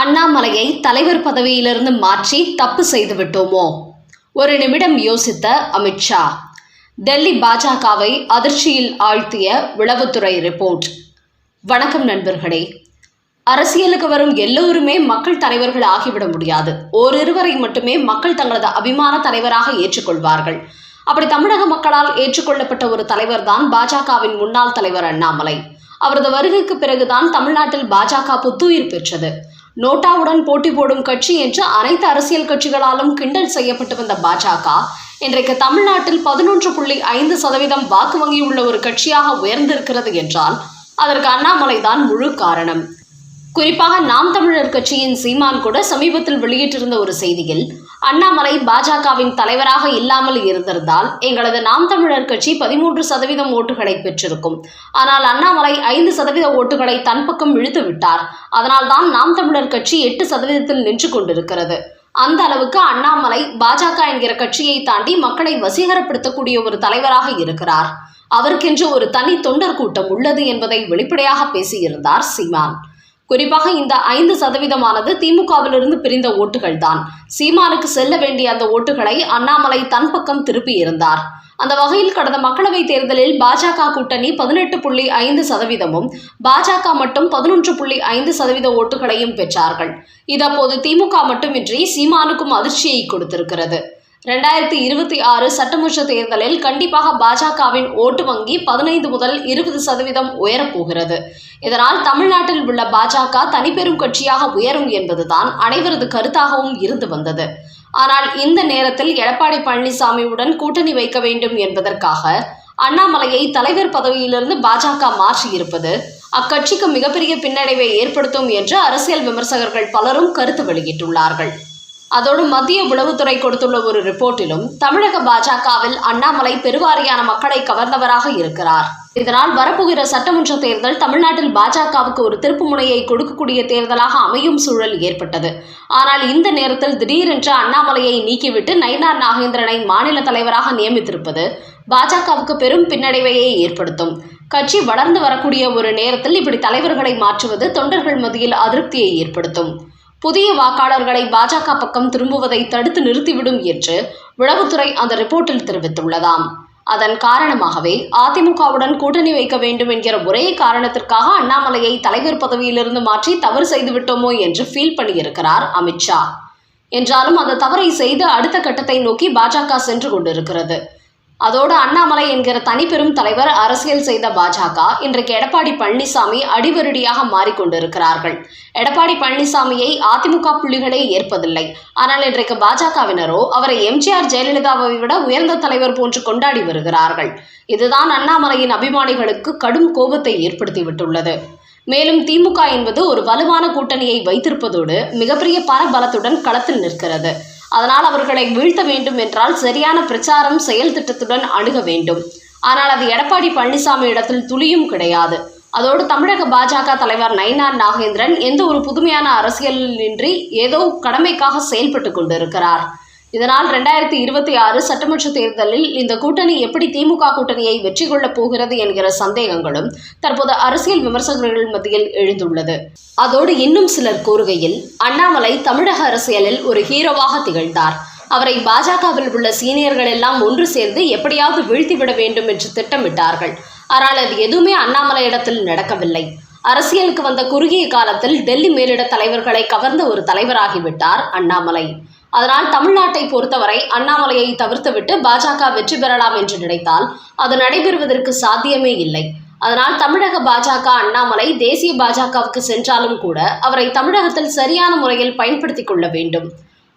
அண்ணாமலையை தலைவர் பதவியிலிருந்து மாற்றி தப்பு செய்து விட்டோமோ? ஒரு நிமிடம் யோசித்த அமித்ஷா டெல்லி பாஜகவை அதிர்ச்சியில் ஆழ்த்திய உளவுத்துறை ரிப்போர்ட். வணக்கம் நண்பர்களே. அரசியலுக்கு வரும் எல்லோருமே மக்கள் தலைவர்கள் ஆகிவிட முடியாது. ஓரிருவரை மட்டுமே மக்கள் தங்களது அபிமான தலைவராக ஏற்றுக்கொள்வார்கள். அப்படி தமிழக மக்களால் ஏற்றுக்கொள்ளப்பட்ட ஒரு தலைவர்தான் பாஜகவின் முன்னாள் தலைவர் அண்ணாமலை. அவரது வருகைக்கு பிறகுதான் தமிழ்நாட்டில் பாஜக புத்துயிர் பெற்றது. நோட்டாவுடன் போட்டி போடும் கட்சி என்று அனைத்து அரசியல் கட்சிகளாலும் கிண்டல் செய்யப்பட்டு வந்த பாஜக இன்றைக்கு தமிழ்நாட்டில் பதினொன்று புள்ளி ஐந்து சதவீதம் வாக்கு வங்கியுள்ள ஒரு கட்சியாக உயர்ந்திருக்கிறது என்றால் அதற்கு அண்ணாமலை தான் முழு காரணம். குறிப்பாக நாம் தமிழர் கட்சியின் சீமான் கூட சமீபத்தில் வெளியிட்டிருந்த ஒரு செய்தியில் அண்ணாமலை பாஜகவின் தலைவராக இல்லாமல் இருந்திருந்தால் எங்களது நாம் தமிழர் கட்சி பதிமூன்று சதவீதம் ஓட்டுகளை பெற்றிருக்கும். ஆனால் அண்ணாமலை ஐந்து சதவீத ஓட்டுகளை தன் பக்கம் இழுத்து விட்டார். அதனால்தான் நாம் தமிழர் கட்சி எட்டு சதவீதத்தில் நின்று கொண்டிருக்கிறது. அந்த அளவுக்கு அண்ணாமலை பாஜக என்கிற கட்சியை தாண்டி மக்களை வசீகரப்படுத்தக்கூடிய ஒரு தலைவராக இருக்கிறார். அவருக்கென்று ஒரு தனி தொண்டர் கூட்டம் உள்ளது என்பதை வெளிப்படையாக பேசியிருந்தார் சீமான். குறிப்பாக இந்த ஐந்து சதவீதமானது திமுகவிலிருந்து பிரிந்த ஓட்டுகள் தான் சீமானுக்கு செல்ல வேண்டிய அந்த ஓட்டுகளை அண்ணாமலை தன் பக்கம் திருப்பி இருந்தார். அந்த வகையில் கடந்த மக்களவைத் தேர்தலில் பாஜக கூட்டணி பதினெட்டு புள்ளி ஐந்து சதவீதமும் பாஜக மட்டும் பதினொன்று புள்ளி ஐந்து சதவீத ஓட்டுகளையும் பெற்றார்கள். இது அப்போது திமுக மட்டுமின்றி சீமானுக்கும் அதிர்ச்சியை கொடுத்திருக்கிறது. ரெண்டாயிரத்தி இருபத்தி ஆறு சட்டமன்ற தேர்தலில் கண்டிப்பாக பாஜகவின் ஓட்டு வங்கி பதினைந்து முதல் இருபது சதவீதம் உயரப்போகிறது. இதனால் தமிழ்நாட்டில் உள்ள பாஜக தனிப்பெரும் கட்சியாக உயரும் என்பதுதான் அனைவரது கருத்தாகவும் இருந்து வந்தது. ஆனால் இந்த நேரத்தில் எடப்பாடி பழனிசாமியுடன் கூட்டணி வைக்க வேண்டும் என்பதற்காக அண்ணாமலையை தலைவர் பதவியிலிருந்து பாஜக மாற்றியிருப்பது அக்கட்சிக்கு மிகப்பெரிய பின்னடைவை ஏற்படுத்தும் என்று அரசியல் விமர்சகர்கள் பலரும் கருத்து வெளியிட்டுள்ளார்கள். அதோடு மத்திய உளவுத்துறை கொடுத்துள்ள ஒரு ரிப்போர்ட்டிலும் தமிழக பாஜகவில் அண்ணாமலை பெருவாரியான மக்களை கவர்ந்தவராக இருக்கிறார். இதனால் வரப்போகிற சட்டமன்ற தேர்தல் தமிழ்நாட்டில் பாஜகவுக்கு ஒரு திருப்பு முனையை கொடுக்கக்கூடிய தேர்தலாக அமையும் சூழல் ஏற்பட்டது. ஆனால் இந்த நேரத்தில் திடீரென்று அண்ணாமலையை நீக்கிவிட்டு நயினார் நாகேந்திரனை மாநில தலைவராக நியமித்திருப்பது பாஜகவுக்கு பெரும் பின்னடைவையே ஏற்படுத்தும். கட்சி வளர்ந்து வரக்கூடிய ஒரு நேரத்தில் இப்படி தலைவர்களை மாற்றுவது தொண்டர்கள் மத்தியில் அதிருப்தியை ஏற்படுத்தும். புதிய வாக்காளர்களை பாஜக பக்கம் திரும்புவதை தடுத்து நிறுத்திவிடும் என்று உளவுத்துறை அந்த ரிப்போர்ட்டில் தெரிவித்துள்ளதாம். அதன் காரணமாகவே அதிமுகவுடன் கூட்டணி வைக்க வேண்டும் என்கிற ஒரே காரணத்திற்காக அண்ணாமலையை தலைவர் பதவியிலிருந்து மாற்றி தவறு செய்துவிட்டோமோ என்று ஃபீல் பண்ணியிருக்கிறார் அமித்ஷா என்றாலும் அந்த தவறை செய்து அடுத்த கட்டத்தை நோக்கி பாஜக சென்று கொண்டிருக்கிறது. அதோடு அண்ணாமலை என்கிற தனிப்பெரும் தலைவர் அரசியல் செய்த பாஜக இன்றைக்கு எடப்பாடி பழனிசாமி அடிவருடியாக மாறிக்கொண்டிருக்கிறார்கள். எடப்பாடி பழனிசாமியை அதிமுக புள்ளிகளே ஏற்பதில்லை. ஆனால் இன்றைக்கு பாஜகவினரோ அவரை எம்ஜிஆர் ஜெயலலிதாவை விட உயர்ந்த தலைவர் போன்று கொண்டாடி வருகிறார்கள். இதுதான் அண்ணாமலையின் அபிமானிகளுக்கு கடும் கோபத்தை ஏற்படுத்திவிட்டுள்ளது. மேலும் திமுக என்பது ஒரு வலுவான கூட்டணியை வைத்திருப்பதோடு மிகப்பெரிய பரபலத்துடன் களத்தில் நிற்கிறது. அதனால் அவர்களை வீழ்த்த வேண்டும் என்றால் சரியான பிரச்சாரம் செயல் திட்டத்துடன் அணுக வேண்டும். ஆனால் அது எடப்பாடி பழனிசாமி இடத்தில் துளியும் கிடையாது. அதோடு தமிழக பாஜக தலைவர் நயினார் நாகேந்திரன் எந்த ஒரு புதுமையான அரசியலின்றி ஏதோ கடமைக்காக செயல்பட்டு கொண்டிருக்கிறார். இதனால் ரெண்டாயிரத்தி இருபத்தி ஆறு சட்டமன்ற தேர்தலில் இந்த கூட்டணி எப்படி திமுக கூட்டணியை வெற்றி கொள்ளப் போகிறது என்கிற சந்தேகங்களும் தற்போது அரசியல் விமர்சகர்கள் மத்தியில் எழுந்துள்ளது. அதோடு இன்னும் சிலர் கூறுகையில் அண்ணாமலை தமிழக அரசியலில் ஒரு ஹீரோவாக திகழ்ந்தார். அவரை பாஜகவில் உள்ள சீனியர்கள் எல்லாம் ஒன்று சேர்ந்து எப்படியாவது வீழ்த்திவிட வேண்டும் என்று திட்டமிட்டார்கள். ஆனால் அது எதுவுமே அண்ணாமலை இடத்தில் நடக்கவில்லை. அரசியலுக்கு வந்த குறுகிய காலத்தில் டெல்லி மேலிட தலைவர்களை கவர்ந்த ஒரு தலைவராகிவிட்டார் அண்ணாமலை. அதனால் தமிழ்நாட்டை பொறுத்தவரை அண்ணாமலையை தவிர்த்துவிட்டு பாஜக வெற்றி பெறலாம் என்று நினைத்தால் அது நடைபெறுவதற்கு சாத்தியமே இல்லை. அதனால் தமிழக பாஜக அண்ணாமலை தேசிய பாஜகவுக்கு சென்றாலும் கூட அவரை தமிழகத்தில் சரியான முறையில் பயன்படுத்திக் கொள்ள வேண்டும்.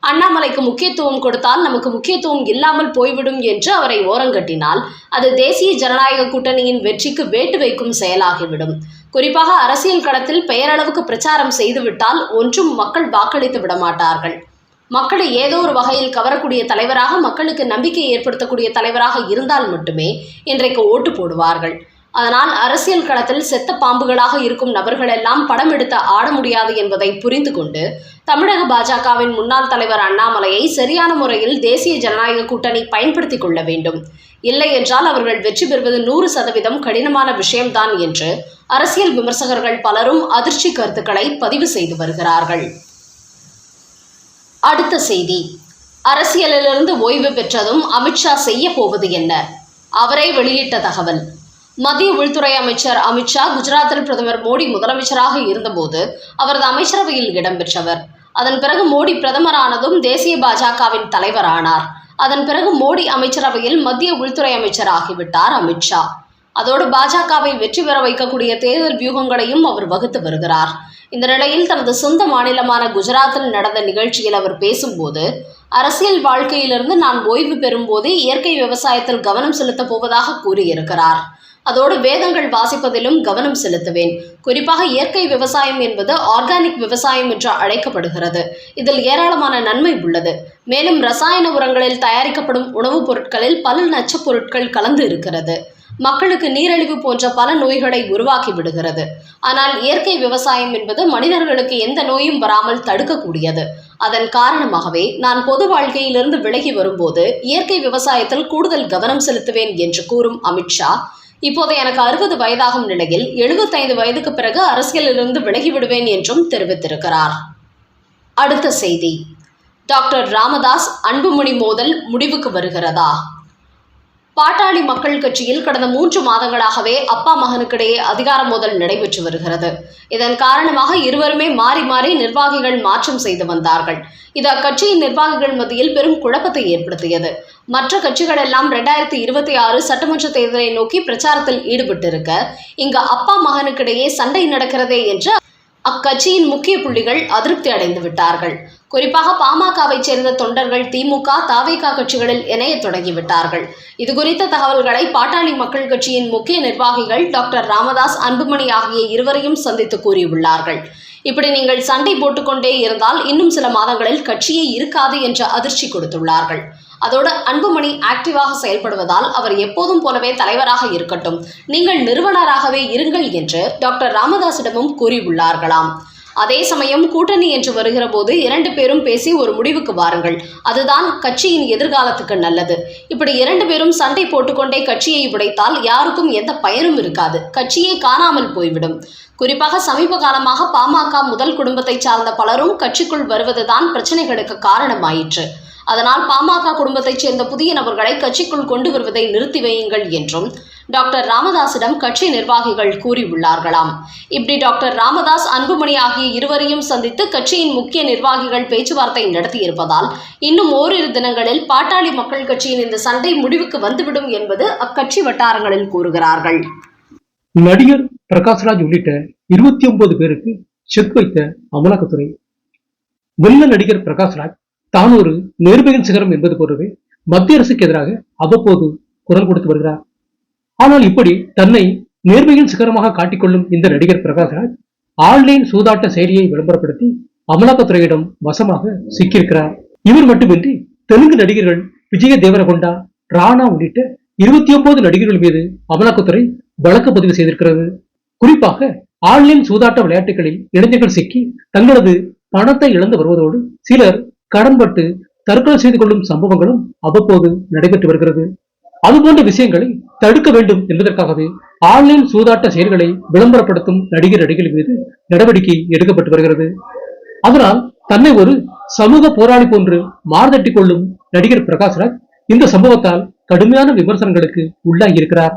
அண்ணாமலைக்கு முக்கியத்துவம் கொடுத்தால் நமக்கு முக்கியத்துவம் இல்லாமல் போய்விடும் என்று அவரை ஓரங்கட்டினால் அது தேசிய ஜனநாயக கூட்டணியின் வெற்றிக்கு வேட்டு வைக்கும் செயலாகிவிடும். குறிப்பாக அரசியல் களத்தில் பெயரளவுக்கு பிரச்சாரம் செய்துவிட்டால் ஒன்றும் மக்கள் வாக்களித்து விட மாட்டார்கள் மக்களை ஏதோ ஒரு வகையில் கவரக்கூடிய தலைவராக மக்களுக்கு நம்பிக்கை ஏற்படுத்தக்கூடிய தலைவராக இருந்தால் மட்டுமே இன்றைக்கு ஓட்டு போடுவார்கள். அதனால் அரசியல் களத்தில் செத்த பாம்புகளாக இருக்கும் நபர்களெல்லாம் படம் எடுத்து ஆட முடியாது என்பதை புரிந்து கொண்டு தமிழக பாஜகவின் முன்னாள் தலைவர் அண்ணாமலையை சரியான முறையில் தேசிய ஜனநாயக கூட்டணி பயன்படுத்திக் கொள்ள வேண்டும். இல்லை என்றால் அவர்கள் வெற்றி பெறுவது நூறு சதவீதம் கடினமான விஷயம்தான் என்று அரசியல் விமர்சகர்கள் பலரும் அதிர்ச்சி கருத்துக்களை பதிவு செய்து வருகிறார்கள். அடுத்த செய்தி. அரசியலிலிருந்து ஓய்வு பெற்றதும் அமித்ஷா செய்ய போவது என்ன? அவரை வெளியிட்ட தகவல். மத்திய உள்துறை அமைச்சர் அமித்ஷா குஜராத்தில் பிரதமர் மோடி முதலமைச்சராக இருந்தபோது அவரது அமைச்சரவையில் இடம்பெற்றவர் அதன் பிறகு மோடி பிரதமரானதும் தேசிய பாஜகவின் தலைவரானார். அதன் பிறகு மோடி அமைச்சரவையில் மத்திய உள்துறை அமைச்சர் ஆகிவிட்டார் அமித்ஷா அதோடு பாஜகவை வெற்றி பெற வைக்கக்கூடிய தேர்தல் வியூகங்களையும் அவர் வகுத்து வருகிறார். இந்த நிலையில் தனது சொந்த மாநிலமான குஜராத்தில் நடந்த நிகழ்ச்சியில் அவர் பேசும்போது அரசியல் வாழ்க்கையிலிருந்து நான் ஓய்வு பெறும்போது இயற்கை விவசாயத்தில் கவனம் செலுத்தப் போவதாக கூறியிருக்கிறார். அதோடு வேதங்கள் வாசிப்பதிலும் கவனம் செலுத்துவேன். குறிப்பாக இயற்கை விவசாயம் என்பது ஆர்கானிக் விவசாயம் என்று அழைக்கப்படுகிறது. இதில் ஏராளமான நன்மை உள்ளது. மேலும் ரசாயன உரங்களில் தயாரிக்கப்படும் உணவுப் பொருட்களில் பல நச்சுப் பொருட்கள் கலந்து இருக்கிறது. மக்களுக்கு நீரிழிவு போன்ற பல நோய்களை உருவாக்கி விடுகிறது. ஆனால் இயற்கை விவசாயம் என்பது மனிதர்களுக்கு எந்த நோயும் வராமல் தடுக்கக்கூடியது. அதன் காரணமாகவே நான் பொது வாழ்க்கையிலிருந்து விலகி வரும்போது இயற்கை விவசாயத்தில் கூடுதல் கவனம் செலுத்துவேன் என்று கூறும் அமித்ஷா இப்போது எனக்கு அறுபது வயதாகும் நிலையில் எழுபத்தைந்து வயதுக்கு பிறகு அரசியலிலிருந்து விலகி விடுவேன் என்றும் தெரிவித்திருக்கிறார். அடுத்த செய்தி. டாக்டர் ராமதாஸ் அன்புமணி மோதல் முடிவுக்கு வருகிறதா? பாட்டாளி மக்கள் கட்சியில் கடந்த மூன்று மாதங்களாகவே அப்பா மகனுக்கிடையே அதிகார மோதல் நடைபெற்று வருகிறது. இதன் காரணமாக இருவருமே மாறி மாறி நிர்வாகிகள் மாற்றம் செய்து வந்தார்கள். இது அக்கட்சியின் நிர்வாகிகள் மத்தியில் பெரும் குழப்பத்தை ஏற்படுத்தியது. மற்ற கட்சிகள் எல்லாம் ரெண்டாயிரத்தி இருபத்தி ஆறு சட்டமன்ற தேர்தலை நோக்கி பிரச்சாரத்தில் ஈடுபட்டிருக்க இங்கு அப்பா மகனுக்கிடையே சண்டை நடக்கிறதே என்று அக்கட்சியின் முக்கிய புள்ளிகள் அதிருப்தி அடைந்து விட்டார்கள். குறிப்பாக பாமகவை சேர்ந்த தொண்டர்கள் திமுக தாவேகா கட்சிகளில் இணைய தொடங்கிவிட்டார்கள். இது குறித்த தகவல்களை பாட்டாளி மக்கள் கட்சியின் முக்கிய நிர்வாகிகள் டாக்டர் ராமதாஸ் அன்புமணி ஆகிய இருவரையும் சந்தித்து கூறியுள்ளார்கள். இப்படி நீங்கள் சண்டை போட்டுக்கொண்டே இருந்தால் இன்னும் சில மாதங்களில் கட்சியே இருக்காது என்ற அதிர்ச்சி கொடுத்துள்ளார்கள். அதோடு அன்புமணி ஆக்டிவாக செயல்படுவதால் அவர் எப்போதும் போலவே தலைவராக இருக்கட்டும். நீங்கள் நிறுவனராகவே இருங்கள் என்று டாக்டர் ராமதாசிடமும் கூறியுள்ளார்களாம். அதே சமயம் கூட்டணி என்று வருகிற போது இரண்டு பேரும் பேசி ஒரு முடிவுக்கு வாருங்கள். அதுதான் கட்சியின் எதிர்காலத்துக்கு நல்லது. இப்படி இரண்டு பேரும் சண்டை போட்டுக்கொண்டே கட்சியை உடைத்தால் யாருக்கும் எந்த பயனும் இருக்காது. கட்சியே காணாமல் போய்விடும். குறிப்பாக சமீப காலமாக பாமக முதல் குடும்பத்தை சார்ந்த பலரும் கட்சிக்குள் வருவதுதான் பிரச்சனைகளுக்கு காரணமாயிற்று. அதனால் பாமக குடும்பத்தைச் சேர்ந்த புதிய நபர்களை கட்சிக்குள் கொண்டு வருவதை நிறுத்தி வையுங்கள் என்றும் டாக்டர் ராமதாசிடம் கட்சி நிர்வாகிகள் கூறியுள்ளார்களாம். இப்படி டாக்டர் ராமதாஸ் அன்புமணி ஆகிய இருவரையும் சந்தித்து கட்சியின் முக்கிய நிர்வாகிகள் பேச்சுவார்த்தை நடத்தியிருப்பதால் இன்னும் ஓரிரு தினங்களில் பாட்டாளி மக்கள் கட்சியின் இந்த சண்டை முடிவுக்கு வந்துவிடும் என்பது அக்கட்சி வட்டாரங்களில் கூறுகிறார்கள். நடிகர் பிரகாஷ்ராஜ் உள்ளிட்ட இருபத்தி ஒன்பது பேருக்கு செக் வைத்த அமலாக்கத்துறை. வெள்ள நடிகர் பிரகாஷ்ராஜ் தான் ஒரு நேர்மையின் சிகரம் என்பது போலவே மத்திய அரசுக்கு எதிராக அவ்வப்போது குரல் கொடுத்து வருகிறார். ஆனால் இப்படி தன்னை நேர்மையின் சிகரமாக காட்டிக்கொள்ளும் இந்த நடிகர் பிரகாஷ்ராஜ் ஆன்லைன் சூதாட்ட செயலியை விளம்பரப்படுத்தி அமலாக்கத்துறையிடம் வசமாக சிக்கியிருக்கிறார். இவர் மட்டுமின்றி தெலுங்கு நடிகர்கள் விஜய தேவரகொண்டா ராணா உள்ளிட்ட இருபத்தி ஒன்பது நடிகர்கள் மீது அமலாக்கத்துறை வழக்கு பதிவு செய்திருக்கிறது. குறிப்பாக ஆன்லைன் சூதாட்ட விளையாட்டுகளில் இளைஞர்கள் சிக்கி தங்களது பணத்தை இழந்து வருவதோடு சிலர் கடன்பட்டு தற்கொலை செய்து கொள்ளும் சம்பவங்களும் அவ்வப்போது நடைபெற்று வருகிறது. அதுபோன்ற விஷயங்களை தடுக்க வேண்டும் என்பதற்காகவே ஆன்லைன் சூதாட்ட செயல்களை விளம்பரப்படுத்தும் நடிகர் நடிகர்கள் மீது நடவடிக்கை எடுக்கப்பட்டு வருகிறது. அதனால் தன்னை ஒரு சமூக போராளி போன்று மார்தட்டிக் கொள்ளும் நடிகர் பிரகாஷ்ராஜ் இந்த சம்பவத்தால் கடுமையான விமர்சனங்களுக்கு உள்ளாகி இருக்கிறார்